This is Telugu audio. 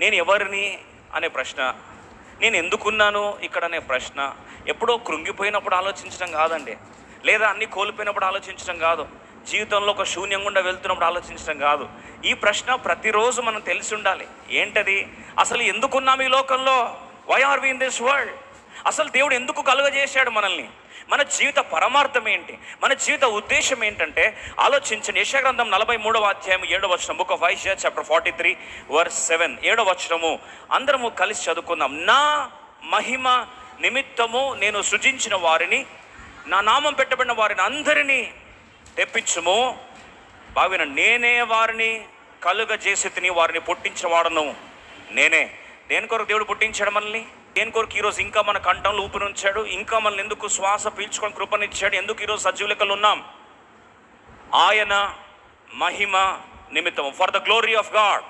నేను ఎవరిని అనే ప్రశ్న నేను ఎందుకున్నాను ఇక్కడ అనే ప్రశ్న ఎప్పుడో కృంగిపోయినప్పుడు ఆలోచించడం కాదండి. లేదా అన్ని కోల్పోయినప్పుడు ఆలోచించడం కాదు. జీవితంలో ఒక శూన్యం గుండా వెళ్తున్నప్పుడు ఆలోచించడం కాదు. ఈ ప్రశ్న ప్రతిరోజు మనం తెలిసి ఉండాలి. ఏంటది? అసలు ఎందుకున్నాం ఈ లోకంలో? Why are we in this world అసలు దేవుడు ఎందుకు కలుగజేశాడు మనల్ని? మన జీవిత పరమార్థం ఏంటి? మన జీవిత ఉద్దేశం ఏంటంటే ఆలోచించండి. యశగ్రంథం నలభై మూడవ అధ్యాయం ఏడవ వచనం book of Isaiah chapter forty three verse seven. ఏడవ వచనము. అందరము కలిసి చదువుకుందాం. నా మహిమ నిమిత్తము నేను సృజించిన వారిని నా నామం పెట్టబడిన వారిని అందరినీ తెప్పించుము. భావిన నేనే వారిని కలుగజేసి తిని వారిని పుట్టించిన వాడను. నేనే. దేని కొరకు దేవుడు పుట్టించాడు మనల్ని? దేని కొరకు ఈరోజు ఇంకా మన కంఠంలో ఊపిరించాడు ఇంకా మనల్ని ఎందుకు శ్వాస పీల్చుకొని కృపనిచ్చాడు ఎందుకు ఈరోజు సజీవ లెక్కలు ఉన్నాం? ఆయన మహిమ నిమిత్తం. For the glory of God